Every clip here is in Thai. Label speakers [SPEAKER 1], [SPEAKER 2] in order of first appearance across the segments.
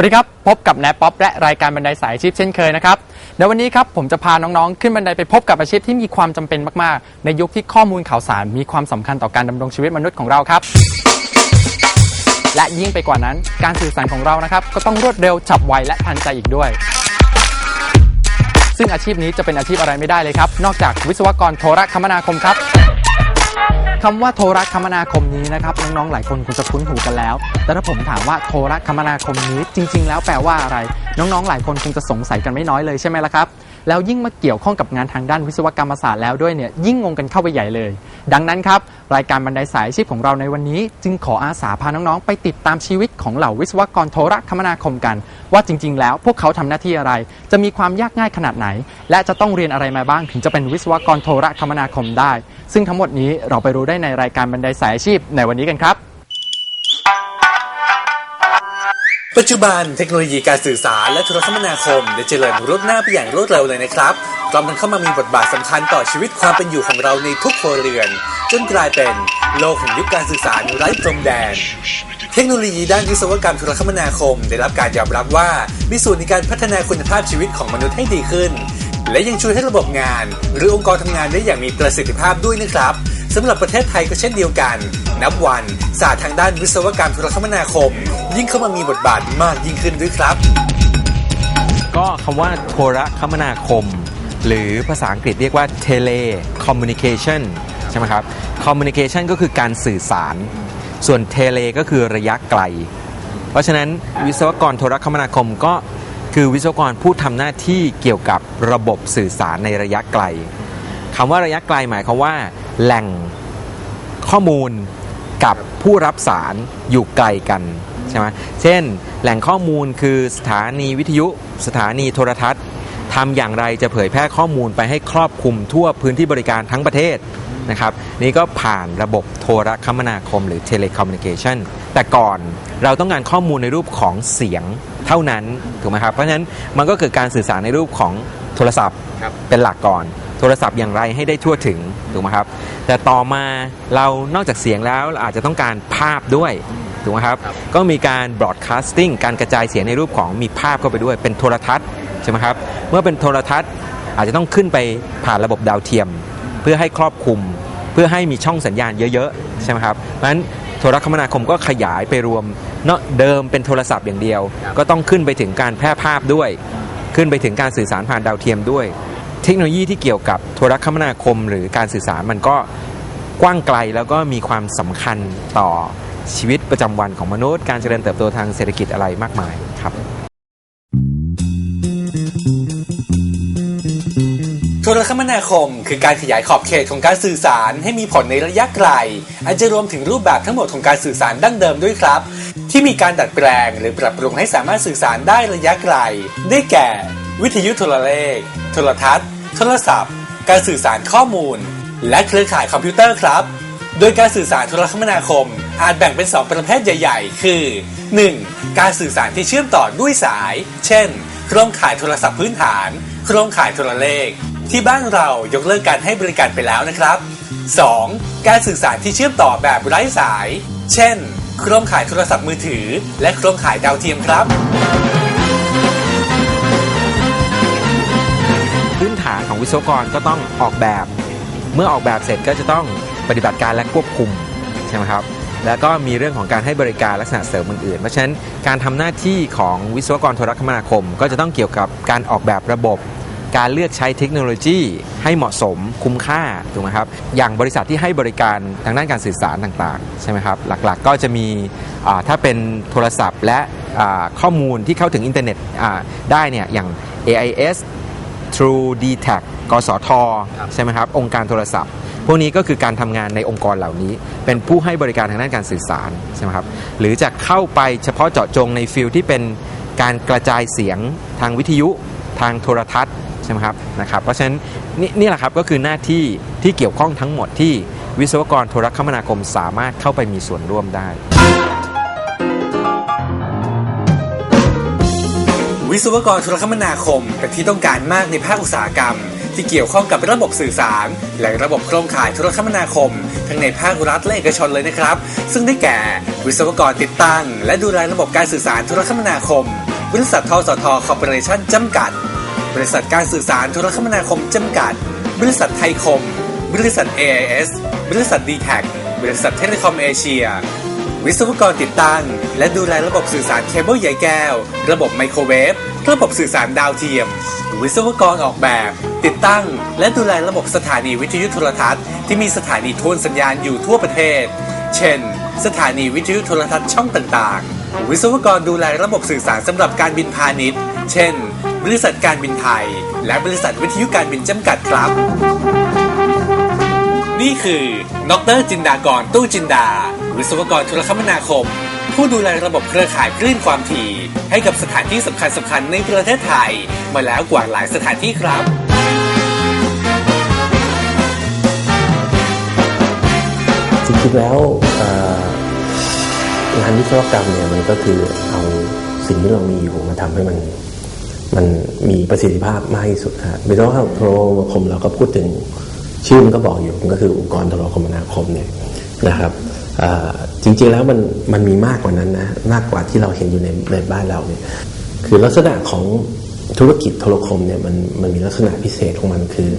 [SPEAKER 1] วัสดีครับ พบกับแนป๊อปและรายการบันไดสายอาชีพเช่นเคยนะครับในวันนี้ครับผมจะพาน้องๆ ขึ้นบันไดไปพบกับอาชีพที่มีความจำเป็นมากๆ ในยุคที่ข้อมูลข่าวสารมีความสำคัญต่อการดำรงชีวิตมนุษย์ของเราครับ และยิ่งไปกว่านั้น การสื่อสารของเรานะครับ ก็ต้องรวดเร็วฉับไวและทันใจอีกด้วย ซึ่งอาชีพนี้จะเป็นอาชีพอะไรไม่ได้เลยครับ นอกจากวิศวกรโทรคมนาคมครับ คำว่าโทรคมนาคมนี้นะครับน้องๆหลายคนคงจะคุ้นหูกันแล้ว แต่ถ้าผมถามว่าโทรคมนาคมนี้จริง ๆ แล้วแปลว่าอะไร น้องๆหลายคนคงจะสงสัยกันไม่น้อยเลยใช่ไหมล่ะครับแล้วยิ่งมาเกี่ยวข้องกับงานทางด้านวิศวกรรมศาสตร์แล้วด้วยเนี่ยยิ่งงงกันเข้าไปใหญ่เลย ดังนั้นครับรายการบันไดสายชีพของเราในวันนี้ จึงขออาสาพาน้องๆ ไปติดตามชีวิตของเหล่าวิศวกรโทรคมนาคมกัน ว่าจริง ๆ แล้วพวกเขาทำหน้าที่อะไร จะมีความยากง่ายขนาดไหน และจะต้องเรียนอะไรมาบ้างถึงจะเป็นวิศวกรโทรคมนาคมได้ ซึ่งทั้งหมดนี้เราไปรู้ได้ในรายการบันไดสายอาชีพในวันนี้กันครับ
[SPEAKER 2] ปัจจุบันเทคโนโลยีการสื่อสารและโทรคมนาคมได้เจริญรุดหน้าไปอย่างรวดเร็วเลยนะครับกลังเข้ามามีบทบาทสำคัญต่อชีวิตความเป็นอยู่ของเราในทุกครัวเรือน จนกลายเป็นโลกแห่งยุคการสื่อสารไร้พรมแดน เทคโนโลยีด้านวิศวกรรมโทรคมนาคม ได้รับการยอมรับว่ามีส่วนในการพัฒนาคุณภาพชีวิตของมนุษย์ให้ดีขึ้น และยังช่วยให้ระบบงาน หรือองค์กรทำงานได้อย่างมีประสิทธิภาพด้วยนะครับสำหรับประเทศไทยก็เช่นเดียวกัน นับวันศาสตร์ทางด้านวิศวกรรมโทรคมนาคม ยิ่งเข้ามามีบทบาทมากยิ่งขึ้นด้วยครับ
[SPEAKER 3] ก็คำว่าโทรคมนาคม หรือภาษาอังกฤษเรียกว่า telecommunication ใช่ไหมครับ communication ก็คือการสื่อสาร ส่วน tele ก็คือระยะไกล เพราะฉะนั้นวิศวกรโทรคมนาคมก็ คือวิศวกรผู้ทำหน้าที่เกี่ยวกับระบบสื่อสารในระยะไกลคำว่าระยะไกลหมายความว่า แหล่งข้อมูลกับผู้รับสารอยู่ไกลกันใช่ไหมเช่น แหล่งข้อมูลคือสถานีวิทยุ สถานีโทรทัศน์ทำอย่างไรจะเผยแพร่ข้อมูลไปให้ครอบคลุมทั่วพื้นที่บริการทั้งประเทศนะครับ นี่ก็ผ่านระบบโทรคมนาคมหรือ telecommunication แต่ก่อนเราต้องการข้อมูลในรูปของเสียงเท่านั้นถูกไหมครับเพราะฉะนั้นมันก็เกิดการสื่อสารในรูปของโทรศัพท์
[SPEAKER 2] ครับ
[SPEAKER 3] เป็นหลักก่อน โทรศัพท์อย่างไรให้ได้ทั่วถึงถูกไหมครับ แต่ต่อมาเรานอกจากเสียงแล้วเราอาจจะต้องการภาพด้วยถูกไหมครับ ก็มีการ broadcasting การกระจายเสียงในรูปของมีภาพเข้าไปด้วย เป็นโทรทัศน์ใช่ไหมครับ เมื่อเป็นโทรทัศน์อาจจะต้องขึ้นไปผ่านระบบดาวเทียม เพื่อให้ครอบคลุม เพื่อให้มีช่องสัญญาณเยอะๆใช่ไหมครับเพราะฉะนั้น โทรคมนาคมก็ขยายไปรวมเนาะเดิมเป็นโทรศัพท์อย่างเดียว ก็ต้องขึ้นไปถึงการแพร่ภาพด้วย ขึ้นไปถึงการสื่อสารผ่านดาวเทียมด้วย เทคโนโลยีที่เกี่ยวกับโทรคมนาคมหรือการสื่อสารมันก็กว้างไกลแล้วก็มีความสำคัญต่อชีวิตประจำวันของมนุษย์ การเจริญเติบโตทางเศรษฐกิจอะไรมากมายครับ
[SPEAKER 2] รคมนาคม คือการขยายขอบเขตของการสื่อสารให้มีผลในระยะไกลอาจจะรวมถึงรูปแบบทั้งหมดของการสื่อสารดั้งเดิมด้วยครับ ที่มีการดัดแปลงหรือปรับปรุงให้สามารถสื่อสารได้ระยะไกล ได้แก่ วิทยุโทรเลข โทรทัศน์ โทรศัพท์ การสื่อสารข้อมูล และเครือข่ายคอมพิวเตอร์ครับ โดยการสื่อสารโทรคมนาคม อาจแบ่งเป็น 2 ประเภทใหญ่ ๆ คือ 1. การสื่อสารที่เชื่อมต่อด้วยสาย เช่น โครงข่ายโทรศัพท์พื้นฐาน โครงข่ายโทรเลข ที่บ้านเรายกเลิกการให้บริการไปแล้วนะครับ 2. การสื่อสารที่เชื่อมต่อแบบไร้สาย เช่นโครงข่ายโทรศัพท์มือถือ และโครงข่ายดาวเทียมครับ
[SPEAKER 3] พื้นฐานของวิศวกรก็ต้องออกแบบ เมื่อออกแบบเสร็จก็จะต้องปฏิบัติการและควบคุมใช่ไหมครับแล้วก็มีเรื่องของการให้บริการลักษณะเสริมอื่นๆ เพราะฉะนั้นการทำหน้าที่ของวิศวกรโทรคมนาคม ก็จะต้องเกี่ยวกับการออกแบบระบบ การเลือกใช้เทคโนโลยีให้เหมาะสมคุ้มค่าถูกไหมครับอย่างบริษัทที่ให้บริการทางด้านการสื่อสารต่างๆใช่ไหมครับหลักๆก็จะมีอ่าถ้าเป็นโทรศัพท์และอ่าข้อมูลที่เข้าถึงอินเทอร์เน็ตอ่าได้เนี่ยอย่าง AIS True d t a c กสทใช่ไหมครับองค์การโทรศัพท์ พวกนี้ก็คือการทำงานในองค์กรเหล่านี้ เป็นผู้ให้บริการทางด้านการสื่อสารใช่ไหมครับหรือจะเข้าไปเฉพาะเจาะจงในฟิลที่เป็นการกระจายเสียงทางวิทยุ ทางโทรทัศน์ใช่ไหมครับนะครับเพราะฉะนั้นนี่นี่แหละครับก็คือหน้าที่ที่เกี่ยวข้องทั้งหมดที่วิศวกรโทรคมนาคมสามารถเข้าไปมีส่วนร่วมได้
[SPEAKER 2] วิศวกรโทรคมนาคมเป็นที่ต้องการมากในภาคอุตสาหกรรม ที่เกี่ยวข้องกับระบบสื่อสาร และระบบโครงข่ายโทรคมนาคม ทั้งในภาครัฐและเอกชนเลยนะครับ ซึ่งได้แก่ วิศวกรติดตั้ง และดูแลระบบการสื่อสารโทรคมนาคม บริษัททสทคอร์ปอเรชั่นจำกัด บริษัทการสื่อสารโทรคมนาคมจำกัด บริษัทไทยคม บริษัท AIS บริษัท d t แทบริษัทเทเลคอมเอเชีย วิศวกรติดตั้ง และดูแลระบบสื่อสารเคเบิลใยแก้ว ระบบไมโครเวฟ ระบบสื่อสารดาวเทียม วิศวกรออกแบบ ติดตั้ง และดูแลระบบสถานีวิทยุโทรทัศน์ที่มีสถานีโทนสัญญาณอยู่ทั่วประเทศ เช่น สถานีวิทยุโทรทัศน์ช่องต่างๆ วิศวกรดูแลระบบสื่อสารสำหรับการบินพาณิชย์ เช่น บริษัทการบินไทย และบริษัทวิทยุการบินจำกัดครับ นี่คือดรจินดากรตู้จินดา วิศวกรโทรคมนาคม ผู้ดูแลระบบเครือข่ายคลื่นความถี่ ให้กับสถานที่สำคัญสำคัญในประเทศไทย มาแล้วกว่าหลายสถานที่ครับ
[SPEAKER 4] จริงๆแล้วงานวิศวกรรมเนี่ยมันก็คือเอาสิ่งที่เรามีอยู่มาทำให้มัน มันมีประสิทธิภาพมากที่สุดครับวิศวกรรมโทรคมเราก็พูดถึงชื่อมันก็บอกอยู่มันก็คืออุปกรณ์โทรคมนาคมเนี่ยนะครับจริงๆแล้วมันมันมีมากกว่านั้นนะมากกว่าที่เราเห็นอยู่ในในบ้านเราเนี่ยคือลักษณะของธุรกิจโทรคมเนี่ยมันมันมีลักษณะพิเศษของมันคือ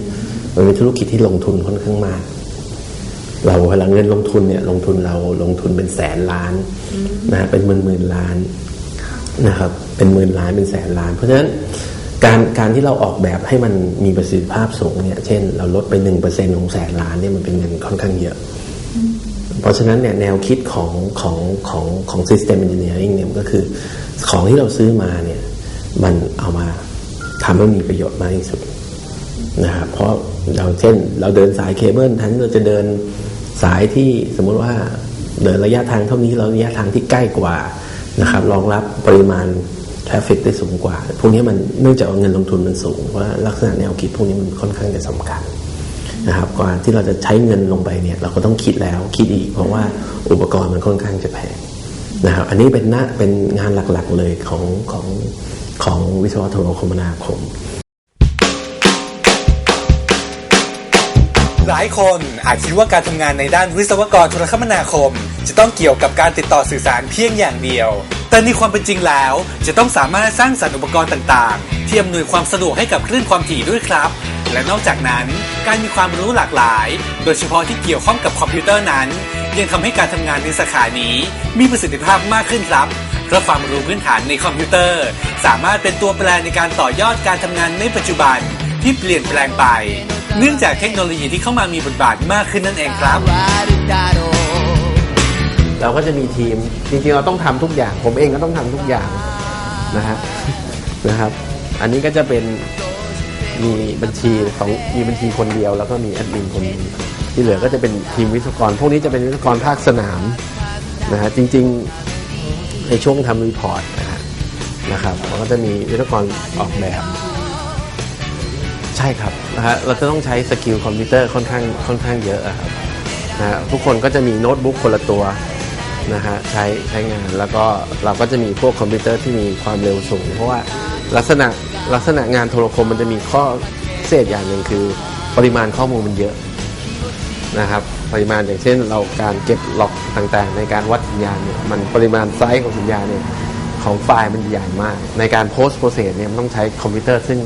[SPEAKER 4] มันเป็นธุรกิจที่ลงทุนค่อนข้างมาก เราเวลาเงินลงทุนเนี่ยลงทุนเราลงทุนเป็นแสนล้านนะเป็นหมื่นหมื่นล้าน นะครับ เป็นหมื่นล้านเป็นแสนล้าน เพราะฉะนั้นการการที่เราออกแบบให้มันมีประสิทธิภาพสูงเนี่ย เช่น เราลดไปหนึ่งเปอร์เซ็นของแสนล้านเนี่ยมันเป็นเงินค่อนข้างเยอะ เพราะฉะนั้นเนี่ยแนวคิดของของของของ system engineering เนี่ยมันก็คือของที่เราซื้อมาเนี่ยมันเอามาทำให้มีประโยชน์มากที่สุดนะครับเพราะเราเช่น เราเดินสายเคเบิลแทนที่เราจะเดินสายที่สมมุติว่าเดินระยะทางเท่านี้เราระยะทางที่ใกล้กว่า นะครับรองรับปริมาณทราฟฟิกได้สูงกว่า พวกนี้มันเนื่องจากว่าเงินลงทุนมันสูงว่าลักษณะแนวคิดพวกนี้มันค่อนข้างจะสำคัญนะครับก่อนที่เราจะใช้เงินลงไปเนี่ยเราก็ต้องคิดแล้วคิดอีก เพราะว่าอุปกรณ์มันค่อนข้างจะแพงนะครับอันนี้เป็นหน้าเป็นงานหลักๆเลยของของของวิศวะโทรคมนาคม
[SPEAKER 2] หลายคนอาจคิดว่าการทำงานในด้านวิศวกรโทรคมนาคม จะต้องเกี่ยวกับการติดต่อสื่อสารเพียงอย่างเดียว แต่ในความเป็นจริงแล้ว จะต้องสามารถสร้างสรรค์อุปกรณ์ต่างๆ ที่อำนวยความสะดวกให้กับคลื่นความถี่ด้วยครับ และนอกจากนั้นการมีความรู้หลากหลาย โดยเฉพาะที่เกี่ยวข้องกับคอมพิวเตอร์นั้น ยังทำให้การทำงานในสาขานี้มีประสิทธิภาพมากขึ้นครับเพราะความรู้พื้นฐานในคอมพิวเตอร์ สามารถเป็นตัวแปรในการต่อยอดการทำงานในปัจจุบันที่เปลี่ยนแปลงไป เนื่องจากเทคโนโลยีที่เข้ามามีบทบาทมากขึ้นนั่นเองครับ
[SPEAKER 4] เราก็จะมีทีม จริงๆเราต้องทำทุกอย่าง ผมเองก็ต้องทำทุกอย่างนะฮะนะครับ อันนี้ก็จะเป็นมีบัญชีของมีบัญชีคนเดียว แล้วก็มีแอดมินคนที่เหลือก็จะเป็นทีมวิศวกร พวกนี้จะเป็นวิศวกรภาคสนามนะฮะจริงๆในช่วงทำรีพอร์ตนะฮะนะครับเราก็จะมีวิศวกรออกแบบ ใช่ครับนะฮะเราจะต้องใช้สกิลคอมพิวเตอร์ค่อนข้างค่อนข้างเยอะอะครับนะฮะทุกคนก็จะมีโน้ตบุ๊กคนละตัวนะฮะใช้ใช้งานแล้วก็เราก็จะมีพวกคอมพิวเตอร์ที่มีความเร็วสูง เพราะว่าลักษณะลักษณะงานโทรคมมันจะมีข้อพิเศษอย่างหนึ่งคือ ปริมาณข้อมูลมันเยอะนะครับปริมาณอย่างเช่นเราการเก็บล็อกต่างๆ ในการวัดสัญญาณเนี่ยมันปริมาณไซส์ของสัญญาณเนี่ยของไฟล์มันใหญ่มาก ในการโพสต์โปรเซสเนี่ยมันต้องใช้คอมพิวเตอร์ซึ่ง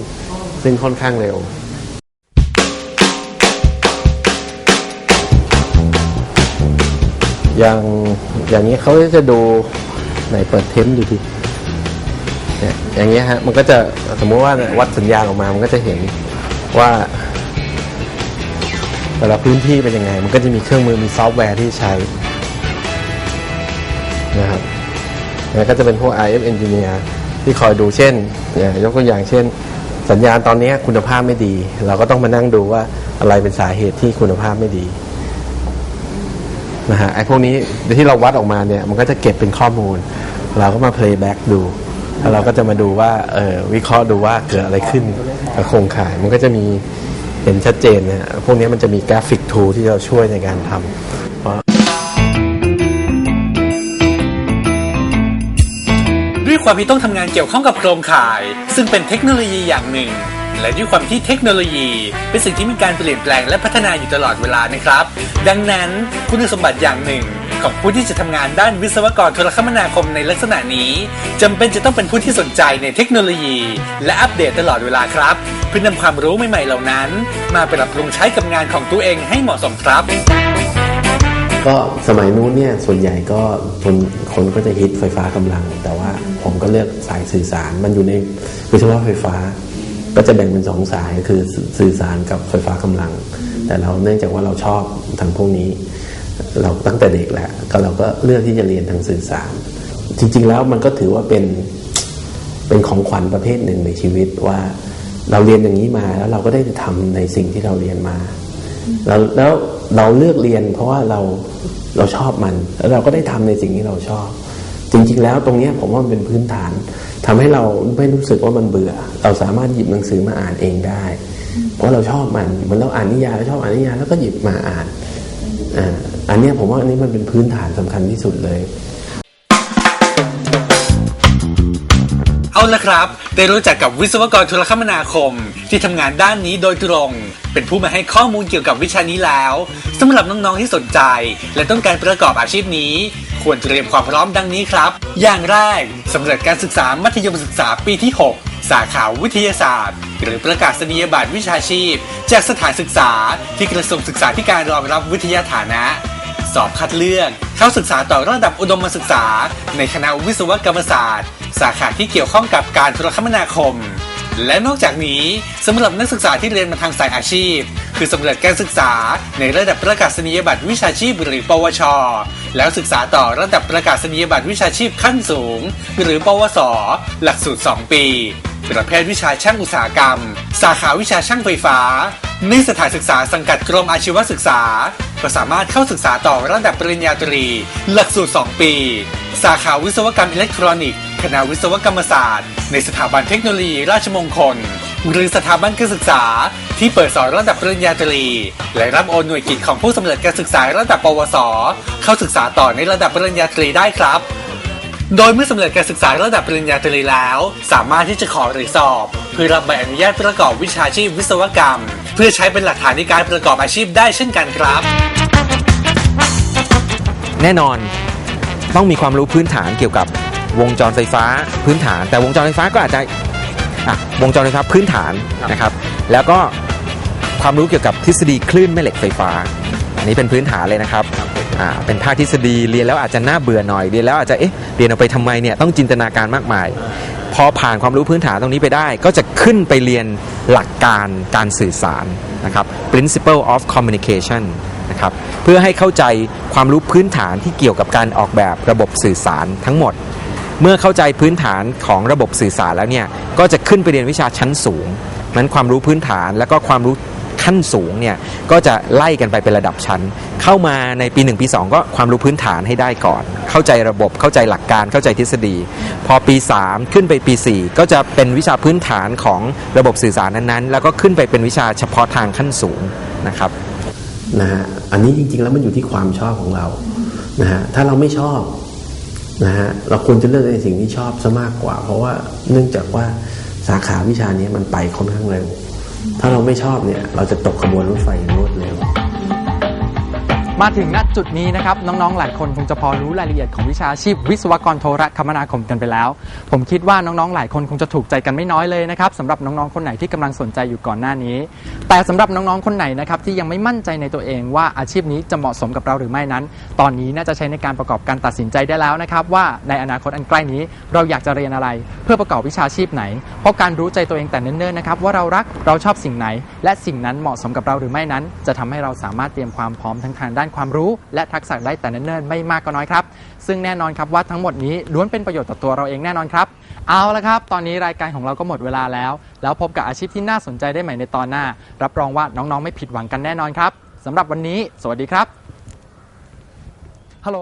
[SPEAKER 4] ซึ่งค่อนข้างเร็ว อย่างอย่างนี้เขาจะดูไหนเปิดเทมดูทีเนี่ยอย่างเงี้ยฮะมันก็จะสมมุติว่าวัดสัญญาณออกมามันก็จะเห็นว่าแต่ละพื้นที่เป็นยังไง มันก็จะมีเครื่องมือมีซอฟต์แวร์ที่ใช้นะครับแล้วก็จะเป็นพวก RF engineer ที่คอยดูเช่น ยกตัวอย่างเช่น สัญญาณตอนนี้คุณภาพไม่ดี เราก็ต้องมานั่งดูว่าอะไรเป็นสาเหตุที่คุณภาพไม่ดีนะฮะไอ้พวกนี้ที่เราวัดออกมาเนี่ย มันก็จะเก็บเป็นข้อมูล เราก็มา playback ดูแล้วเราก็จะมาดูว่าเออวิเคราะห์ดูว่าเกิดอะไรขึ้นกับโครงข่าย มันก็จะมีเห็นชัดเจนนะฮะพวกนี้มันจะมีกราฟิกทูที่เราช่วยในการทำ
[SPEAKER 2] ความที่ต้องทำงานเกี่ยวข้องกับโครงข่าย ซึ่งเป็นเทคโนโลยีอย่างหนึ่ง และด้วยความที่เทคโนโลยี เป็นสิ่งที่มีการเปลี่ยนแปลงและพัฒนาอยู่ตลอดเวลานะครับ ดังนั้นคุณสมบัติอย่างหนึ่งของผู้ที่จะทำงานด้านวิศวกรโทรคมนาคมในลักษณะนี้จำเป็นจะต้องเป็นผู้ที่สนใจในเทคโนโลยี และอัปเดตตลอดเวลาครับ เพื่อนำความรู้ใหม่ๆเหล่านั้น มาปรับปรุงใช้กับงานของตัวเองให้เหมาะสมครับ
[SPEAKER 4] ก็สมัยนู้นเนี่ยส่วนใหญ่ก็คนคนก็จะฮิตไฟฟ้ากำลัง แต่ว่าผมก็เลือกสายสื่อสารมันอยู่ในวิศวะไฟฟ้า ก็จะแบ่งเป็นสองสายคือสื่อสารกับไฟฟ้ากำลัง แต่เราเนื่องจากว่าเราชอบทางพวกนี้ เราตั้งแต่เด็กแหละก็เราก็เลือกที่จะเรียนทางสื่อสาร จริง ๆ แล้วมันก็ถือว่าเป็นเป็นของขวัญประเภทหนึ่งในชีวิตว่า เราเรียนอย่างนี้มาแล้วเราก็ได้ทำในสิ่งที่เราเรียนมา แล้วแล้วเราเลือกเรียน เพราะว่าเราเราชอบมัน แล้วเราก็ได้ทำในสิ่งที่เราชอบ จริง ๆ แล้วตรงเนี้ยผมว่ามันเป็นพื้นฐานทำให้เราไม่รู้สึกว่ามันเบื่อ เราสามารถหยิบหนังสือมาอ่านเองได้ เพราะเราชอบมันเหมือนเราอ่านนิยายเราชอบอ่านนิยายแล้วก็หยิบมาอ่านอ่าอันเนี้ยผมว่าอันนี้มันเป็นพื้นฐานสำคัญที่สุดเลย
[SPEAKER 2] เอาละครับ ได้รู้จักกับวิศวกรโทรคมนาคม ที่ทำงานด้านนี้โดยตรง เป็นผู้มาให้ข้อมูลเกี่ยวกับวิชานี้แล้วสำหรับน้องๆที่สนใจ และต้องการประกอบอาชีพนี้ ควรเตรียมความพร้อมดังนี้ครับ อย่างแรกสำหรับการศึกษามัธยมศึกษาปีที่ 6 สาขาวิทยาศาสตร์ หรือประกาศนียบัตรวิชาชีพ จากสถานศึกษาที่กระทรวงศึกษาธิการรองรับวิทยาฐานะสอบคัดเลือกเข้าศึกษาต่อระดับอุดมศึกษา ในคณะวิศวกรรมศาสตร์ สาขาที่เกี่ยวข้องกับการโทรคมนาคม และนอกจากนี้สำหรับนักศึกษาที่เรียนมาทางสายอาชีพ คือสำเร็จการศึกษาในระดับประกาศนียบัตรวิชาชีพหรือ ปวช แล้วศึกษาต่อระดับประกาศนียบัตรวิชาชีพขั้นสูง หรือ ปวส หลักสูตร 2 ปีประเภทวิชาช่างอุตสาหกรรม สาขาวิชาช่างไฟฟ้า ในสถานศึกษาสังกัดกรมอาชีวศึกษา ก็สามารถเข้าศึกษาต่อระดับปริญญาตรี หลักสูตร 2 ปี สาขาวิศวกรรมอิเล็กทรอนิกส์ คณะวิศวกรรมศาสตร์ ในสถาบันเทคโนโลยีราชมงคล หรือสถาบันการศึกษา ที่เปิดสอนระดับปริญญาตรี และรับโอนหน่วยกิจของผู้สำเร็จการศึกษาระดับปวส เข้าศึกษาต่อในระดับปริญญาตรีได้ครับโดยเมื่อสำเร็จการศึกษาระดับปริญญาตรีแล้ว สามารถที่จะขอหรือสอบ เพื่อรับใบอนุญาตประกอบวิชาชีพวิศวกรรม เพื่อใช้เป็นหลักฐานในการประกอบอาชีพได้เช่นกันครับ
[SPEAKER 3] แน่นอนต้องมีความรู้พื้นฐานเกี่ยวกับ วงจรไฟฟ้าพื้นฐาน แต่วงจรไฟฟ้าก็อาจจะอะวงจรไฟฟ้าพื้นฐานนะครับ แล้วก็ความรู้เกี่ยวกับทฤษฎีคลื่นแม่เหล็กไฟฟ้า อันนี้เป็นพื้นฐานเลยนะครับอ่าเป็นภาคทฤษฎีเรียนแล้วอาจจะน่าเบื่อหน่อยเรียนแล้วอาจจะเอ๊ะเรียนเอาไปทำไมเนี่ยต้องจินตนาการมากมาย พอผ่านความรู้พื้นฐานตรงนี้ไปได้ ก็จะขึ้นไปเรียนหลักการการสื่อสารนะครับ principle of communication นะครับเพื่อให้เข้าใจความรู้พื้นฐานที่เกี่ยวกับการออกแบบระบบสื่อสารทั้งหมด เมื่อเข้าใจพื้นฐานของระบบสื่อสารแล้วเนี่ยก็จะขึ้นไปเรียนวิชาชั้นสูงนั้นความรู้พื้นฐานแล้วก็ความรู้ขั้นสูงเนี่ยก็จะไล่กันไปเป็นระดับชั้น เข้ามาในปี 1 ปี 2 ก็ความรู้พื้นฐานให้ได้ก่อน เข้าใจระบบเข้าใจหลักการเข้าใจทฤษฎี พอปี 3 ขึ้นไปปี 4 ก็จะเป็นวิชาพื้นฐานของระบบสื่อสารนั้นๆ แล้วก็ขึ้นไปเป็นวิชาเฉพาะทางขั้นสูงนะครับ
[SPEAKER 4] นะฮะอันนี้จริงๆแล้วมันอยู่ที่ความชอบของเรานะฮะถ้าเราไม่ชอบ นะฮะเราควรจะเลือกในสิ่งที่ชอบซะมากกว่า เพราะว่าเนื่องจากว่าสาขาวิชานี้มันไปค่อนข้างเร็ว ถ้าเราไม่ชอบเนี่ย เราจะตกขบวนรถไฟรวดเร็ว
[SPEAKER 1] มาถึงณจุดนี้นะครับน้องๆ หลายคนคงจะพอรู้รายละเอียดของวิชาชีพ วิศวกรโทรคมนาคมกันไปแล้ว ผมคิดว่าน้องๆ หลายคนคงจะถูกใจกันไม่น้อยเลยนะครับสำหรับน้องๆ คนไหนที่กำลังสนใจอยู่ก่อนหน้านี้ แต่สำหรับน้องๆ คนไหนนะครับที่ยังไม่มั่นใจในตัวเองว่าอาชีพนี้จะเหมาะสมกับเราหรือไม่นั้น ตอนนี้น่าจะใช้ในการประกอบการตัดสินใจได้แล้วนะครับว่าในอนาคตอันใกล้นี้เราอยากจะเรียนอะไร เพื่อประกอบวิชาชีพไหน เพราะการรู้ใจตัวเองแต่เนิ่นๆนะครับว่าเรารักเราชอบสิ่งไหน และสิ่งนั้นเหมาะสมกับเราหรือไม่นั้น จะทำให้เราสามารถเตรียมความพร้อมทั้งทางด้านความรู้ และทักษะได้แต่เนิ่นๆไม่มากก็น้อยครับ ซึ่งแน่นอนครับว่าทั้งหมดนี้ล้วนเป็นประโยชน์ต่อตัวเราเองแน่นอนครับเอาละครับ ตอนนี้รายการของเราก็หมดเวลาแล้ว แล้วพบกับอาชีพที่น่าสนใจได้ใหม่ในตอนหน้า รับรองว่าน้องๆ ไม่ผิดหวังกันแน่นอนครับสำหรับวันนี้ สวัสดีครับฮัลโหล